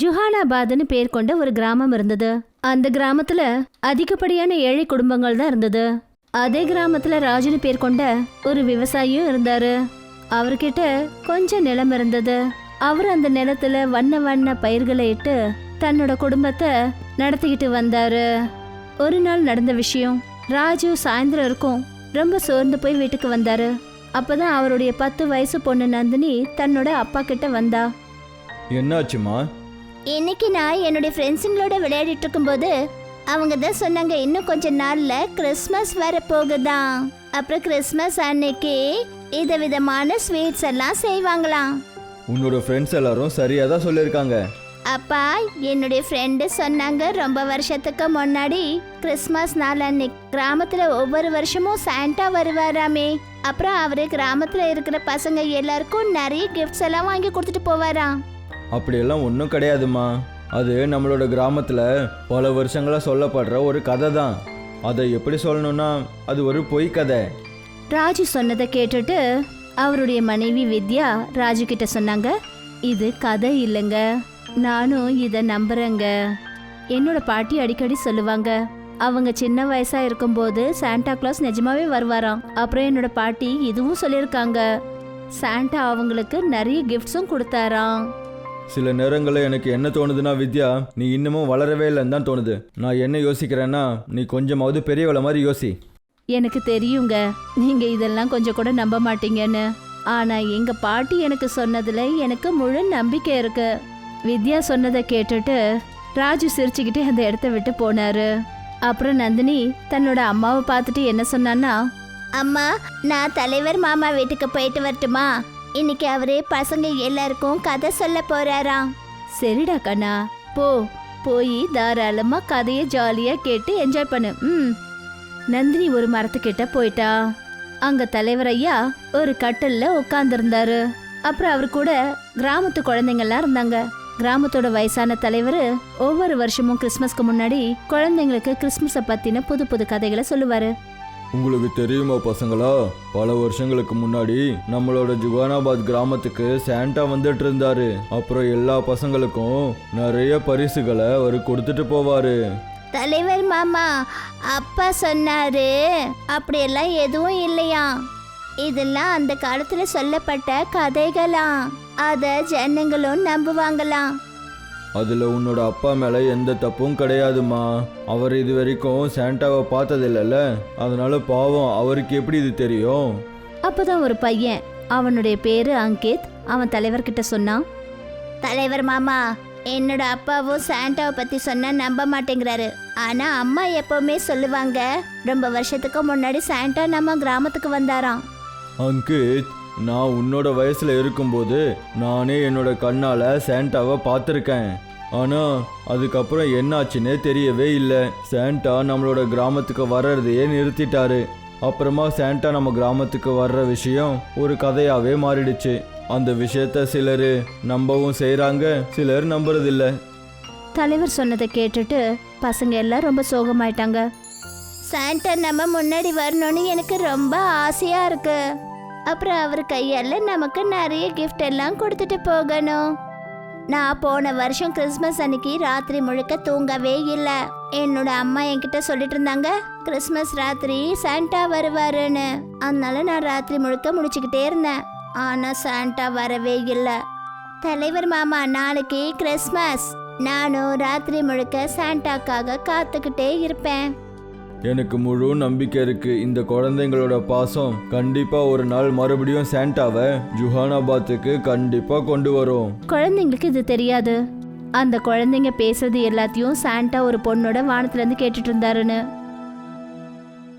ஜுஹானாபாத்னு பேர் கொண்ட ஒரு கிராமம் இருந்தது. அந்த கிராமத்துல அதிகப்படியான ஏழை குடும்பங்கள் தான் இருந்தது. அதே கிராமத்துல ராஜுன்னு பேர் கொண்ட ஒரு விவசாயியும் இருந்தாரு. அவர்கிட்ட கொஞ்சம் நிலம் இருந்தது. அவர் அந்த நிலத்துல வண்ண வண்ண பயிர்களை இட்டு தன்னோட குடும்பத்தை நடத்திக்கிட்டு வந்தாரு. ஒரு நாள் நடந்த விஷயம் ராஜு சாயந்தரம் இருக்கும் ரொம்ப சோர்ந்து போய் வீட்டுக்கு வந்தாரு. அப்பதான் அவருடைய பத்து வயசு பொண்ணு நந்தினி தன்னோட அப்பா கிட்ட வந்தா. என்னாச்சுமா இன்னைக்கு நான் என்னுடைய ஃப்ரெண்ட்ஸுங்களோட விளையாடிட்டு இருக்கும்போது அவங்க தான் சொன்னாங்க இன்னும் கொஞ்ச நாள்ல கிறிஸ்மஸ் வர போகுதாம் அப்புறம் கிறிஸ்மஸ் அன்னைக்கு வித விதமான ஸ்வீட்ஸ் எல்லாம் செய்வாங்களாம். உன்னோட ஃப்ரெண்ட்ஸ் எல்லாரும் சரியாக தான் சொல்லியிருக்காங்க. அப்பா என்னுடைய ஃப்ரெண்டு சொன்னாங்க ரொம்ப வருஷத்துக்கு முன்னாடி கிறிஸ்மஸ் நாள் அன்னைக்கு கிராமத்துல ஒவ்வொரு வருஷமும் சாண்டா வருவாராமே. அப்புறம் அவரு கிராமத்துல இருக்கிற பசங்க எல்லாருக்கும் நிறைய கிஃப்ட்ஸ் எல்லாம் வாங்கி கொடுத்துட்டு போவாராம். அப்படியெல்லாம் ஒன்றும் கிடையாதுமா அது நம்மளோட கிராமத்தில் பல வருஷங்களாக சொல்லப்படுற ஒரு கதை தான் அதை எப்படி சொல்லணும்னா அது ஒரு பொய் கதை. ராஜு சொன்னதை கேட்டுட்டு அவருடைய மனைவி வித்யா ராஜு கிட்ட சொன்னாங்க இது கதை இல்லைங்க. நானும் இதை நம்புறேங்க. என்னோட பாட்டி அடிக்கடி சொல்லுவாங்க அவங்க சின்ன வயசா இருக்கும்போது சாண்டா கிளாஸ் நிஜமாவே வருவாராம். அப்புறம் என்னோட பாட்டி இதுவும் சொல்லியிருக்காங்க. சாண்டா அவங்களுக்கு நிறைய கிஃப்ட்ஸும் கொடுத்தாராம். சில நேரங்களில் எனக்கு என்ன தோணுதுன்னா வித்யா நீ இன்னமும் வளரவே இல்லைன்னு தான் தோணுது. நான் என்ன யோசிக்கிறேன்னா நீ கொஞ்சமாவது பெரியவள மாதிரி யோசி. எனக்கு தெரியுங்க. நீங்க இதெல்லாம் கொஞ்சம் கூட நம்ப மாட்டீங்கன்னு. ஆனா எங்க பாட்டி எனக்கு சொன்னதுல எனக்கு முழு நம்பிக்கை இருக்கு. வித்யா சொன்னதை கேட்டுட்டு ராஜு சிரிச்சுக்கிட்டு அந்த இடத்த விட்டு போனாரு. அப்புறம் நந்தினி தன்னோட அம்மாவை பார்த்துட்டு என்ன சொன்னான்னா அம்மா நான் தலைவர் மாமா வீட்டுக்கு போயிட்டு வரட்டுமா? இன்னைக்கு அவரே பசங்க எல்லாருக்கும் கதை சொல்ல போறாராம். சரிடா கண்ணா. போ. போய் தாராளமா கதையை ஜாலியா கேட்டு என்ஜாய் பண்ணு. ம். நந்தினி ஒரு மரத்துக்கிட்ட போயிட்டா. அங்க தலைவர் ஐயா ஒரு கட்டல்ல உட்கார்ந்துருந்தாரு. அப்புறம் அவர் கூட கிராமத்து குழந்தைங்கள்லாம் இருந்தாங்க. கிராமத்தோட வயசான தலைவர் ஒவ்வொரு வருஷமும் கிறிஸ்மஸ்க்கு முன்னாடி குழந்தைங்களுக்கு கிறிஸ்மஸை பத்தின புது புது கதைகளை சொல்லுவாரு. உங்களுக்கு தெரியுமா பசங்களா? பல வருஷங்களுக்கு முன்னாடி நம்மளோட ஜுகானாபாத் கிராமத்துக்கு சாண்டா வந்துட்டு இருந்தாரு அப்புறம் எல்லா பசங்களுக்கும் நிறைய பரிசுகளை அவர் கொடுத்துட்டு போவாரு. தலைவர் மாமா அப்பா சொன்னாரு. அப்படியெல்லாம் எதுவும் இல்லையா? இதெல்லாம் அந்த காலத்துல சொல்லப்பட்ட கதைகளாம் அத ஜனங்களும் நம்புவாங்களாம் அதுல உன்னோட அப்பா மேல எந்த தப்பும் கிடையாதுமா அவர் இது வரைக்கும் சாண்டாவை பார்த்ததில்லல அதனால பாவம் அவருக்கு எப்படி இது தெரியும்? அப்பதான் ஒரு பையன். அவனுடைய பேரு அங்கித். அவன் தலைவர்கிட்ட சொன்னான். தலைவர் மாமா என்னோட அப்பாவும் சாண்டாவை பத்தி சொன்னா நம்ப மாட்டேங்கிறாரு. ஆனா அம்மா எப்பவுமே சொல்லுவாங்க ரொம்ப வருஷத்துக்கு முன்னாடி சாண்டா நம்ம கிராமத்துக்கு வந்தாராம். அங்கித் நான் உன்னோட வயசுல இருக்கும்போது நானே என்னோட கண்ணால சாண்டாவை பார்த்துருக்கேன். ஆனா அதுக்கப்புறம் என்னாச்சுன்னே தெரியவே இல்லை. சாண்டா நம்மளோட கிராமத்துக்கு வர்றதையே நிறுத்திட்டாரு. அப்புறமா சாண்டா நம்ம கிராமத்துக்கு வர்ற விஷயம் ஒரு கதையாவே மாறிடுச்சு. அந்த விஷயத்த சிலர் நம்பவும் செய்கிறாங்க சிலர் நம்புறதில்ல. தலைவர் சொன்னதை கேட்டுட்டு பசங்க எல்லாம் ரொம்ப சோகமாயிட்டாங்க. சாண்டா நம்ம முன்னாடி வரணும்னு எனக்கு ரொம்ப ஆசையா இருக்கு. அப்புறம் அவர் கையால நமக்கு நிறைய கிஃப்ட் எல்லாம் கொடுத்துட்டு போகணும். நான் போன வருஷம் கிறிஸ்மஸ் அன்னைக்கு ராத்திரி முழுக்க தூங்கவே இல்லை. என்னோட அம்மா என்கிட்ட சொல்லிட்டு இருந்தாங்க கிறிஸ்மஸ் ராத்திரி சாண்டா வருவாருன்னு. அதனால நான் ராத்திரி முழுக்க முடிச்சுக்கிட்டே இருந்தேன். ஆனால் சாண்டா வரவே இல்லை. தலைவர் மாமா நாளைக்கு கிறிஸ்மஸ் நானும் ராத்திரி முழுக்க சாண்டாக்காக காத்துக்கிட்டே இருப்பேன். எனக்கு முழு நம்பிக்கை இருக்கு. இந்த குழந்தைங்களோட பாசம் கண்டிப்பா ஒரு நாள் மறுபடியும் சாண்டாவை ஜுஹானாபாத்துக்கு கண்டிப்பா கொண்டு வரும். குழந்தைங்களுக்கு இது தெரியாது. அந்த குழந்தைங்க பேசுறது எல்லாத்தையும் சாண்டா ஒரு பொண்ணோட வானத்துல இருந்து கேட்டுட்டு இருந்தாருன்னு.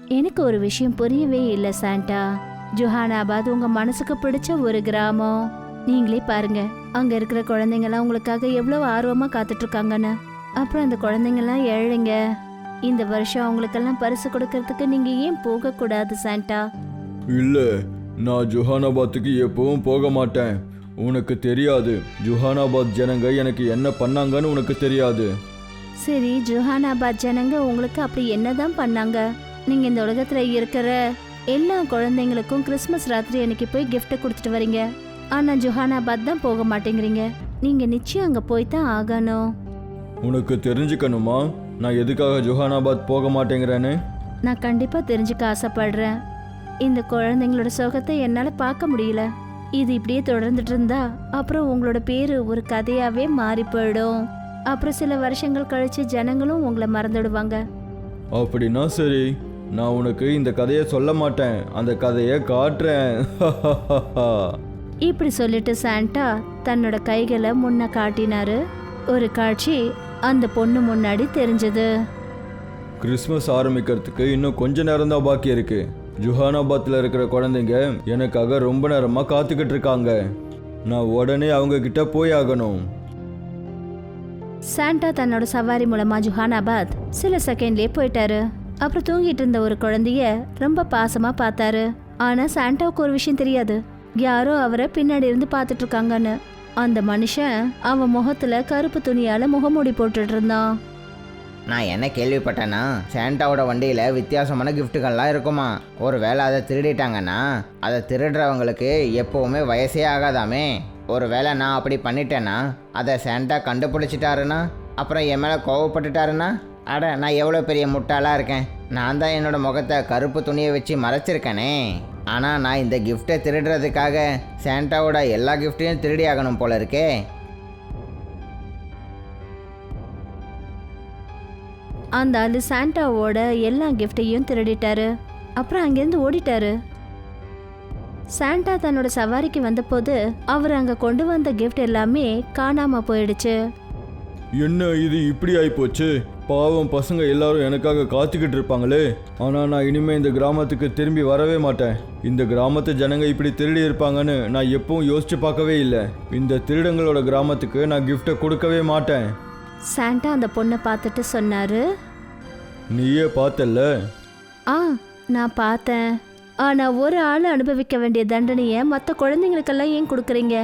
எனக்கு ஒரு விஷயம் புரியவே இல்லை சாண்டா. ஜுஹானாபாத் உங்க மனசுக்கு பிடிச்ச ஒரு கிராமம். நீங்களே பாருங்க அங்க இருக்கிற குழந்தைங்கலாம் உங்களுக்காக எவ்வளவு ஆர்வமா காத்துட்டு இருக்காங்கன்னு. அப்புறம் அந்த குழந்தைங்கலாம் ஏழைங்க. இந்த வருஷம் அவங்களுக்கெல்லாம் பரிசு கொடுக்கறதுக்கு நீங்க ஏன் போக கூடாது சாண்டா? இல்ல நான் ஜுஹானாபாத்துக்கு எப்பவும் போக மாட்டேன். உனக்கு தெரியாது ஜுஹானாபாத் ஜனங்க எனக்கு என்ன பண்ணாங்கன்னு உனக்கு தெரியாது. சரி ஜோஹானாபாத் ஜனங்க உங்களுக்கு அப்படி என்னதான் பண்ணாங்க? நீங்க இந்த உலகத்துல இருக்கிற எல்லா குழந்தைங்களுக்கும் கிறிஸ்மஸ் ராத்திரி அன்னைக்கு போய் gift கொடுத்துட்டு வரீங்க. ஆனா ஜோஹானாபாத் தான் போக மாட்டேங்கிறீங்க. நீங்க நிச்சயம் அங்க போய் தான் ஆகணும். உனக்கு தெரிஞ்சுக்கணுமா? நான் எதுக்காக ஜொஹானாபாத் போக மாட்டேங்கிறேன்னு? நான் கண்டிப்பா தெரிஞ்சுக்க ஆசைப்படுறேன். இந்த குழந்தைங்களோட சுகத்தை என்னால பார்க்க முடியல. இது இப்படியே தொடர்ந்துட்டு இருந்தா அப்புறம் உங்களோட பேரு ஒரு கதையாவே மாறி போயிடும். அப்புறம் சில வருஷங்கள் கழிச்சு ஜனங்களும் உங்களை மறந்துடுவாங்க. அப்படின்னா சரி. நான் உனக்கு இந்த கதையை சொல்ல மாட்டேன். அந்த கதையை காட்டுறேன். இப்படி சொல்லிட்டு சாண்டா தன்னோட கைகளை முன்ன காட்டினாரு. ஒரு காட்சி அந்த பொண்ணு முன்னாடி தெரிஞ்சது. கிறிஸ்மஸ் ஆரம்பிக்கிறதுக்கு இன்னும் கொஞ்ச நேரம் தான் பாக்கி இருக்கு. ஜுஹானாபாத்தில் இருக்கிற குழந்தைங்க எனக்காக ரொம்ப நேரமாக காத்துக்கிட்டு இருக்காங்க. நான் உடனே அவங்க கிட்ட போய் ஆகணும் சாண்டா தன்னோட சவாரி மூலமா ஜுஹானாபாத் சில செகண்ட்லயே போயிட்டாரு. அப்புறம் தூங்கிட்டு இருந்த ஒரு குழந்தைய ரொம்ப பாசமா பார்த்தாரு. ஆனா சாண்டாவுக்கு ஒரு விஷயம் தெரியாது. யாரோ அவரை பின்னாடி இருந்து பார்த்துட்டு இருக்காங்கன்னு. அந்த மனுஷன் அவன் முகத்துல கருப்பு துணியால முகமூடி போட்டுட்டு இருந்தான் நான் என்ன கேள்விப்பட்டேன்னா சாண்டாவோட வண்டியில் வித்தியாசமான கிஃப்ட்டுகள்லாம் இருக்குமா. ஒரு வேளை அதை திருடிட்டாங்கன்னா அதை திருடுறவங்களுக்கு எப்போவுமே வயசே ஆகாதாமே. ஒரு வேளை நான் அப்படி பண்ணிட்டேன்னா அதை சாண்டா கண்டுபிடிச்சிட்டாருன்னா அப்புறம் என் மேலே கோவப்பட்டுட்டாருன்னா அட நான் எவ்வளோ பெரிய முட்டாளாக இருக்கேன். நான் தான் என்னோட முகத்தை கருப்பு துணியை வச்சு மறைச்சிருக்கேனே. ஆனால் நான் இந்த கிஃப்ட்டை திருடுறதுக்காக சாண்டாவோட எல்லா கிஃப்ட்டையும் திருடி ஆகணும் போல இருக்கே. அந்த ஆளு சாண்டாவோட எல்லா கிஃப்டையும் திருடிட்டாரு. அப்புறம் அங்கேருந்து ஓடிட்டாரு. சாண்டா தன்னோட சவாரிக்கு வந்தபோது அவர் அங்க கொண்டு வந்த கிஃப்ட் எல்லாமே காணாம போயிடுச்சு. என்ன இது இப்படி ஆயிப்போச்சு? பாவம் பசங்க எல்லாரும் எனக்காக காத்துக்கிட்டு இருப்பாங்களே. ஆனால் நான் இனிமே இந்த கிராமத்துக்கு திரும்பி வரவே மாட்டேன். இந்த கிராமத்து ஜனங்க இப்படி திருடி இருப்பாங்கன்னு நான் எப்பவும் யோசிச்சு பார்க்கவே இல்லை. இந்த திருடங்களோட கிராமத்துக்கு நான் கிஃப்ட்டை கொடுக்கவே மாட்டேன். சாண்டா அந்த பொண்ணை பார்த்துட்டு சொன்னாரு. நீயே பார்த்தல்ல? ஆ நான் பார்த்தேன். ஆனா ஒரு ஆள் அனுபவிக்க வேண்டிய தண்டனையை மற்ற குழந்தைங்களுக்கெல்லாம் ஏன் கொடுக்குறீங்க?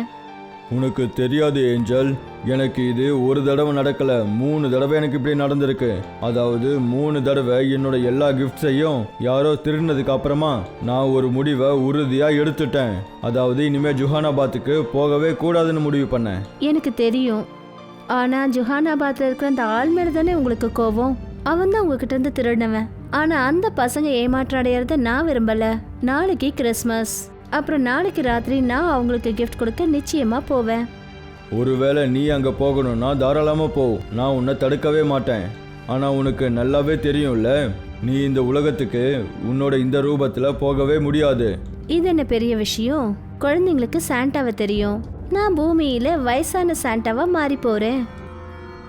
உனக்கு தெரியாது ஏஞ்சல். எனக்கு இது ஒரு தடவை நடக்கல. மூணு தடவை எனக்கு இப்படி நடந்திருக்கு. அதாவது மூணு தடவை என்னோட எல்லா கிஃப்ட்ஸையும் யாரோ திருடினதுக்கு அப்புறமா நான் ஒரு முடிவை உறுதியா எடுத்துட்டேன். அதாவது இனிமே ஜுஹானாபாத்துக்கு போகவே கூடாதுன்னு முடிவு பண்ணேன். எனக்கு தெரியும். ஆனா ஜுஹானாபாத்ல இருக்கிற அந்த ஆள் மேல தானே உங்களுக்கு கோவம் அவன் தான் உங்ககிட்ட இருந்து திருடினவன். ஆனா அந்த பசங்க ஏமாற்றம் அடையறத நான் விரும்பல. நாளைக்கு கிறிஸ்மஸ். அப்புறம் நாளைக்கு ராத்திரி நான் அவங்களுக்கு கிஃப்ட் கொடுக்க நிச்சயமா போவேன். ஒருவேளை நீ அங்கே போகணும்னா தாராளமாக போ. நான் உன்னை தடுக்கவே மாட்டேன். ஆனால் உனக்கு நல்லாவே தெரியும்ல? நீ இந்த உலகத்துக்கு உன்னோட இந்த ரூபத்தில் போகவே முடியாது. இது என்ன பெரிய விஷயம்? குழந்தைங்களுக்கு சாண்டாவை தெரியும். நான் பூமியில வயசான சாண்டாவா மாறி போறேன்.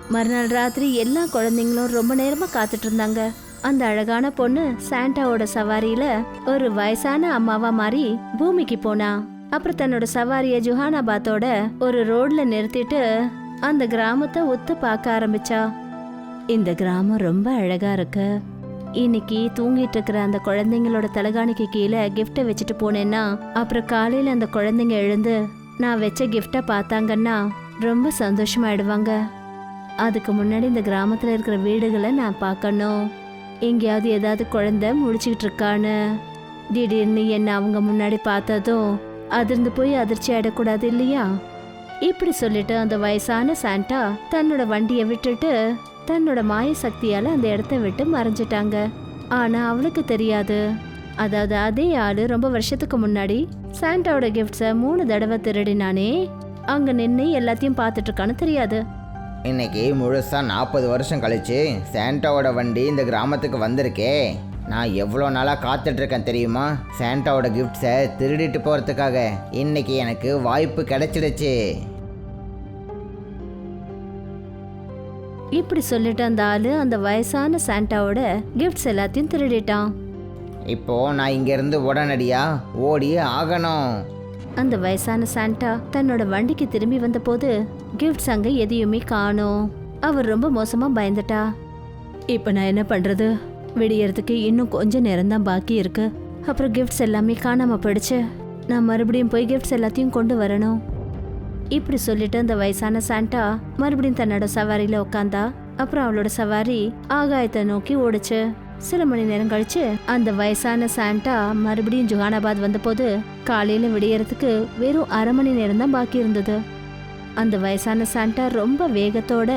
மறுநாள் ராத்திரி எல்லா குழந்தைங்களும் ரொம்ப நேரமா காத்துட்டு இருந்தாங்க. அந்த அழகான பொண்ணு சாண்டாவோட சவாரியில ஒரு வயசான அம்மாவா மாறி பூமிக்கு போனா. அப்புறம் தன்னோட சவாரிய ஜுஹானாபாத்தோட ஒரு ரோட்ல நிறுத்திட்டு அந்த கிராமத்தை ஒத்து பார்க்க ஆரம்பிச்சா. இந்த கிராமம் ரொம்ப அழகா இருக்கு. இன்னைக்கு தூங்கிட்டு இருக்கிற அந்த குழந்தைங்களோட தலகாணிக்கு கீழே கிஃப்ட்டை வச்சுட்டு போனேன்னா அப்புறம் காலையில அந்த குழந்தைங்க எழுந்து நான் வச்ச கிஃப்டை பார்த்தாங்கன்னா ரொம்ப சந்தோஷமாயிடுவாங்க. அதுக்கு முன்னாடி இந்த கிராமத்தில் இருக்கிற வீடுகளை நான் பார்க்கணும். எங்கேயாவது ஏதாவது குழந்தை முடிச்சுக்கிட்டு இருக்கான்னு. திடீர்னு என்ன அவங்க முன்னாடி பார்த்ததும் அதிர்ந்து போய் அதிர்ச்சி ஆயிடக்கூடாது இல்லையா? இப்படி சொல்லிட்டு அந்த வயசான சாண்டா தன்னோட வண்டியை விட்டுட்டு தன்னோட மாய சக்தியால அந்த இடத்த விட்டு மறைஞ்சிட்டாங்க. ஆனா அவளுக்கு தெரியாது. அதாவது அதே ஆளு ரொம்ப வருஷத்துக்கு முன்னாடி சாண்டாவோட கிஃப்ட்ஸை மூணு தடவை திருடினானே அங்க நின்று எல்லாத்தையும் பார்த்துட்டு இருக்கான்னு தெரியாது. இன்னைக்கு முழுசா நாற்பது வருஷம் கழிச்சு சாண்டாவோட வண்டி இந்த கிராமத்துக்கு வந்திருக்கே. நான் எவ்வளோ நாளாக காத்துட்ருக்கேன் தெரியுமா? சாண்டாவோட கிஃப்ட்ஸை திருடிட்டு போகிறதுக்காக இன்னைக்கு எனக்கு வாய்ப்பு கிடைச்சிடுச்சு. இப்படி சொல்லிட்டு அந்த ஆளு அந்த வயசான சாண்டாவோட கிஃப்ட்ஸ் எல்லாத்தையும் திருடிட்டான். இப்போ நான் இங்கேருந்து உடனடியாக ஓடி ஆகணும். அந்த வயசான சாண்டா தன்னோட வண்டிக்கு திரும்பி வந்தபோது கிஃப்ட்ஸ் அங்க எதையுமே காணோம். அவர் ரொம்ப மோசமா பயந்துட்டா. இப்ப நான் என்ன பண்றது? விடியறதுக்கு இன்னும் கொஞ்சம் நேரம் தான் பாக்கி இருக்கு. அப்புறம் கிஃப்ட்ஸ் எல்லாமே காணாம போயிடுச்சு. நான் மறுபடியும் போய் கிஃப்ட்ஸ் எல்லாத்தையும் கொண்டு வரணும். இப்படி சொல்லிட்டு அந்த வயசான சாண்டா மறுபடியும் தன்னோட சவாரியில உட்காந்தா அப்புறம் அவளோட சவாரி ஆகாயத்தை நோக்கி ஓடுச்சு. சில மணி நேரம் கழிச்சு அந்த வயசான சாண்டா மறுபடியும் ஜுஹானாபாத் வந்தபோது காலையில விடியறதுக்கு வெறும் அரை மணி நேரம் தான் பாக்கி இருந்தது. அந்த வயசான சாண்டா ரொம்ப வேகத்தோட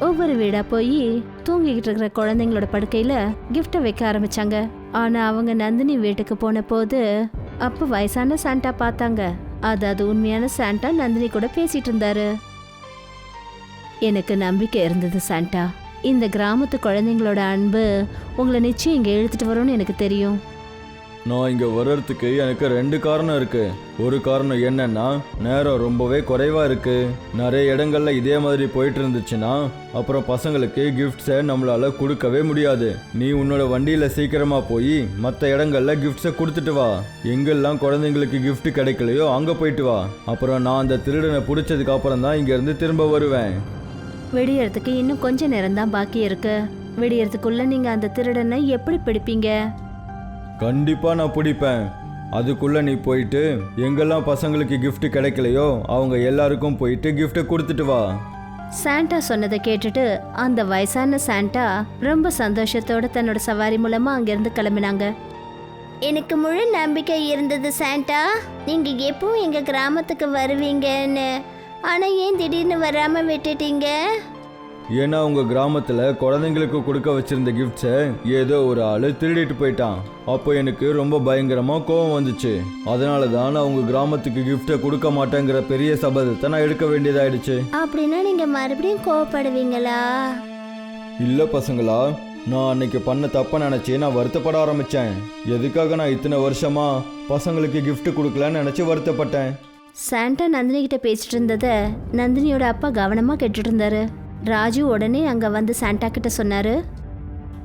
ஒவ்வொரு வீடா போய் தூங்கிக்கிட்டு இருக்கிற குழந்தைங்களோட படுக்கையில கிஃப்ட்டை வைக்க ஆரம்பிச்சாங்க. ஆனா அவங்க நந்தினி வீட்டுக்கு போன போது அப்ப வயசான சாண்டா பார்த்தாங்க. அது அது உண்மையான சாண்டா நந்தினி கூட பேசிட்டு இருந்தாரு. எனக்கு நம்பிக்கை இருந்தது சாண்டா இந்த கிராமத்து குழந்தைங்களோட அன்பு உங்களை நிச்சயம் இங்கே இழுத்துட்டு வரும்னு எனக்கு தெரியும். நான் இங்கே வர்றதுக்கு எனக்கு ரெண்டு காரணம் இருக்கு. ஒரு காரணம் என்னன்னா நேரம் ரொம்பவே குறைவாக இருக்கு. நிறைய இடங்கள்ல இதே மாதிரி போயிட்டு இருந்துச்சுன்னா அப்புறம் பசங்களுக்கு கிஃப்ட்ஸை நம்மளால கொடுக்கவே முடியாது. நீ உன்னோட வண்டியில சீக்கிரமா போய் மற்ற இடங்கள்ல கிஃப்ட்ஸை கொடுத்துட்டு வா. எங்கெல்லாம் குழந்தைங்களுக்கு கிஃப்ட் கிடைக்கலையோ அங்க போயிட்டு வா. அப்புறம் நான் அந்த திருடனை பிடிச்சதுக்கு அப்புறம் தான் இங்க இருந்து திரும்ப வருவேன். வெடியறதுக்கு இன்னும் கொஞ்ச நேரம் தான் பாக்கி இருக்கு. வெடியறதுக்குள்ள நீங்க அந்த திருடனை எப்படி பிடிப்பீங்க? கண்டிப்பா நான் பிடிப்பேன். அதுக்குள்ள நீ போயிட்டு எங்கெல்லாம் பசங்களுக்கு gift கிடைக்கலையோ அவங்க எல்லாருக்கும் போயிட்டு gift கொடுத்துட்டு வா. சாண்டா சொன்னதை கேட்டுட்டு அந்த வயசான சாண்டா ரொம்ப சந்தோஷத்தோட தன்னோட சவாரி மூலமா அங்கிருந்து கிளம்பினாங்க. எனக்கு முழு நம்பிக்கை இருந்தது சாண்டா. நீங்க எப்பவும் எங்க கிராமத்துக்கு வருவீங்கன்னு. ஆனா ஏன் திடீர்னு வராம விட்டுட்டீங்க? ஏன்னா உங்க கிராமத்துல குழந்தைங்களுக்கு கொடுக்க வச்சிருந்த கிஃப்ட்ஸை ஏதோ ஒரு ஆளு திருடிட்டு போயிட்டான். அப்போ எனக்கு ரொம்ப பயங்கரமா கோவம் வந்துச்சு. அதனால தான் நான் உங்க கிராமத்துக்கு கிஃப்டை கொடுக்க மாட்டேங்கிற பெரிய சபதத்தை நான் எடுக்க வேண்டியதாயிடுச்சு. அப்படின்னா நீங்க மறுபடியும் கோவப்படுவீங்களா? இல்ல பசங்களா நான் அன்னைக்கு பண்ண தப்ப நினைச்சு நான் வருத்தப்பட ஆரம்பிச்சேன். எதுக்காக நான் இத்தனை வருஷமா பசங்களுக்கு gift கொடுக்கலன்னு நினைச்சு வருத்தப்பட்டேன். சாண்டா நந்தினி கிட்ட பேசிட்டு இருந்தத நந்தினியோட அப்பா கவனமா கேட்டுட்டு இருந்தாரு. ராஜு உடனே அங்க வந்து சாண்டா கிட்ட சொன்னாரு.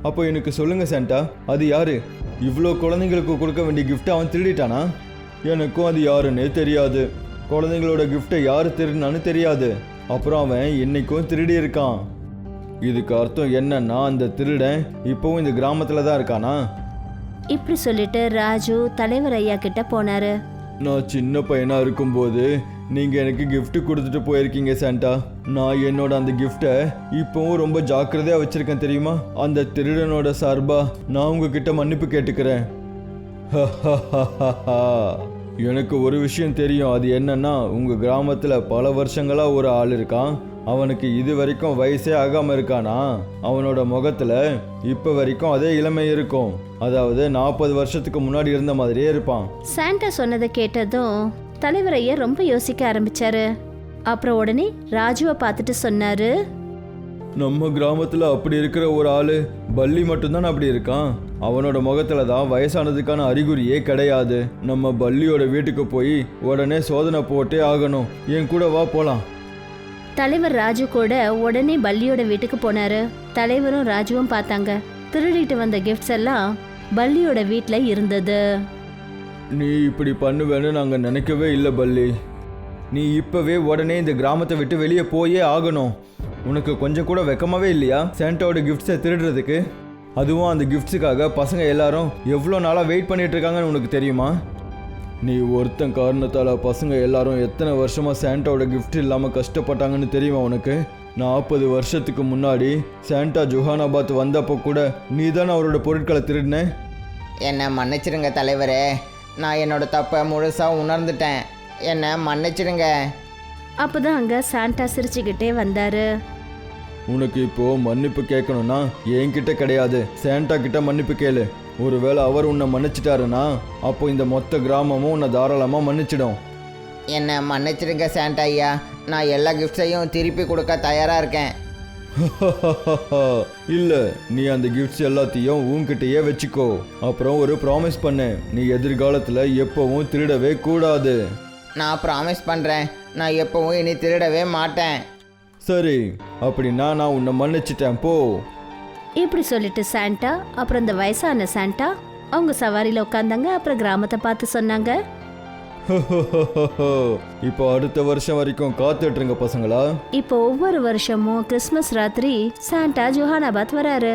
அப்போ எனக்கு சொல்லுங்க சாண்டா அது யாரு? இவ்வளோ குழந்தைங்களுக்கு கொடுக்க வேண்டிய கிஃப்ட்டை அவன் திருடிட்டானா? எனக்கும் அது யாருன்னே தெரியாது. குழந்தைங்களோட கிஃப்ட்டை யார் திருடினான்னு தெரியாது. அப்புறம் அவன் இன்னைக்கும் திருடி இருக்கான். இதுக்கு அர்த்தம் என்னன்னா அந்த திருடன் இப்போவும் இந்த கிராமத்தில் தான் இருக்கானா? இப்படி சொல்லிட்டு ராஜு தலைவர் ஐயா கிட்ட போனாரு. நான் சின்ன பையனா இருக்கும்போது நீங்கள் எனக்கு கிஃப்ட் கொடுத்துட்டு போயிருக்கீங்க சாண்டா. நான் என்னோட அந்த கிஃப்டை இப்போவும் ரொம்ப ஜாக்கிரதையாக வச்சுருக்கேன் தெரியுமா? அந்த திருடனோட சார்பாக நான் உங்ககிட்ட மன்னிப்பு கேட்டுக்கிறேன். எனக்கு ஒரு விஷயம் தெரியும். அது என்னன்னா உங்கள் கிராமத்தில் பல வருஷங்களாக ஒரு ஆள் இருக்கான். அவனுக்கு இது வரைக்கும் வயசே ஆகாமல் இருக்கானா? அவனோட முகத்தில் இப்போ வரைக்கும் அதே இளமை இருக்கும். அதாவது நாற்பது வருஷத்துக்கு முன்னாடி இருந்த மாதிரியே இருப்பான். சாண்டா சொன்னதை கேட்டதும் தலைவர் ஐயா ரொம்ப யோசிக்க ஆரம்பிச்சாரு. அப்புறம் உடனே ராஜுவை பார்த்துட்டு சொன்னாரு. நம்ம கிராமத்துல அப்படி இருக்கிற ஒரு ஆளு பள்ளி மட்டும்தான் அப்படி இருக்கான். அவனோட முகத்துல தான் வயசானதுக்கான அறிகுறியே கிடையாது. நம்ம பள்ளியோட வீட்டுக்கு போய் உடனே சோதனை போட்டே ஆகணும். என் கூட வா போலாம். தலைவர் ராஜு கூட உடனே பல்லியோட வீட்டுக்கு போனாரு. தலைவரும் ராஜுவும் பார்த்தாங்க. திருடிட்டு வந்த கிஃப்ட்ஸ் எல்லாம் பல்லியோட வீட்ல இருந்தது. நீ இப்படி பண்ணுவேன்னு நாங்கள் நினைக்கவே இல்லை பல்லி. நீ இப்போவே உடனே இந்த கிராமத்தை விட்டு வெளியே போயே ஆகணும். உனக்கு கொஞ்சம் கூட வெக்கமாகவே இல்லையா? சேண்டாவோட கிஃப்ட்ஸை திருடுறதுக்கு? அதுவும் அந்த கிஃப்ட்ஸுக்காக பசங்க எல்லாரும் எவ்வளோ நாளாக வெயிட் பண்ணிகிட்டு இருக்காங்கன்னு உனக்கு தெரியுமா? நீ ஒருத்தன் காரணத்தால் பசங்க எல்லாரும் எத்தனை வருஷமாக சாண்டாவோட கிஃப்ட் இல்லாமல் கஷ்டப்பட்டாங்கன்னு தெரியுமா உனக்கு? நாற்பது வருஷத்துக்கு முன்னாடி சாண்டா ஜொஹானாபாத் வந்தப்போ கூட நீ தானே அவரோட பொருட்களை திருடின? என்னை மன்னிச்சிடுங்க தலைவரே. நான் என்னோட தப்பை முழுசாக உணர்ந்துட்டேன். என்னை மன்னிச்சிடுங்க. அப்பதான் அங்க சாண்டா சிரிச்சுக்கிட்டே வந்தாரு. உனக்கு இப்போ மன்னிப்பு கேட்கணும்னா என்கிட்ட கிடையாது. சாண்டா கிட்ட மன்னிப்பு கேளு. ஒருவேளை அவர் உன்னை மன்னிச்சிட்டாருன்னா அப்போ இந்த மொத்த கிராமமும் உன்னை தாராளமாக மன்னிச்சிடும். என்னை மன்னிச்சிடுங்க சாண்டா ஐயா. நான் எல்லா கிஃப்ட்ஸையும் திருப்பி கொடுக்க தயாராக இருக்கேன். இல்ல நீ அந்த கிஃப்ட்ஸ் எல்லாத்தையும் உன்கிட்டயே வச்சுக்கோ. அப்புறம் ஒரு ப்ராமிஸ் பண்ணு. நீ எதிர்காலத்துல எப்பவும் திருடவே கூடாது. நான் ப்ராமிஸ் பண்ணுறேன் நான் எப்பவும் இனி திருடவே மாட்டேன். சரி அப்படின்னா நான் உன்னை மன்னிச்சிட்டேன். போ. இப்படி சொல்லிட்டு சாண்டா அப்புறம் இந்த வயசான சாண்டா அவங்க சவாரியில உட்காந்தாங்க அப்புறம் கிராமத்தை பார்த்து சொன்னாங்க. இப்போ அடுத்த வருஷம் வரைக்கும் காத்துட்ருங்க பசங்களா? இப்போ ஒவ்வொரு வருஷமும் கிறிஸ்மஸ் ராத்திரி சாண்டா ஜோஹானாபாத் வராரு.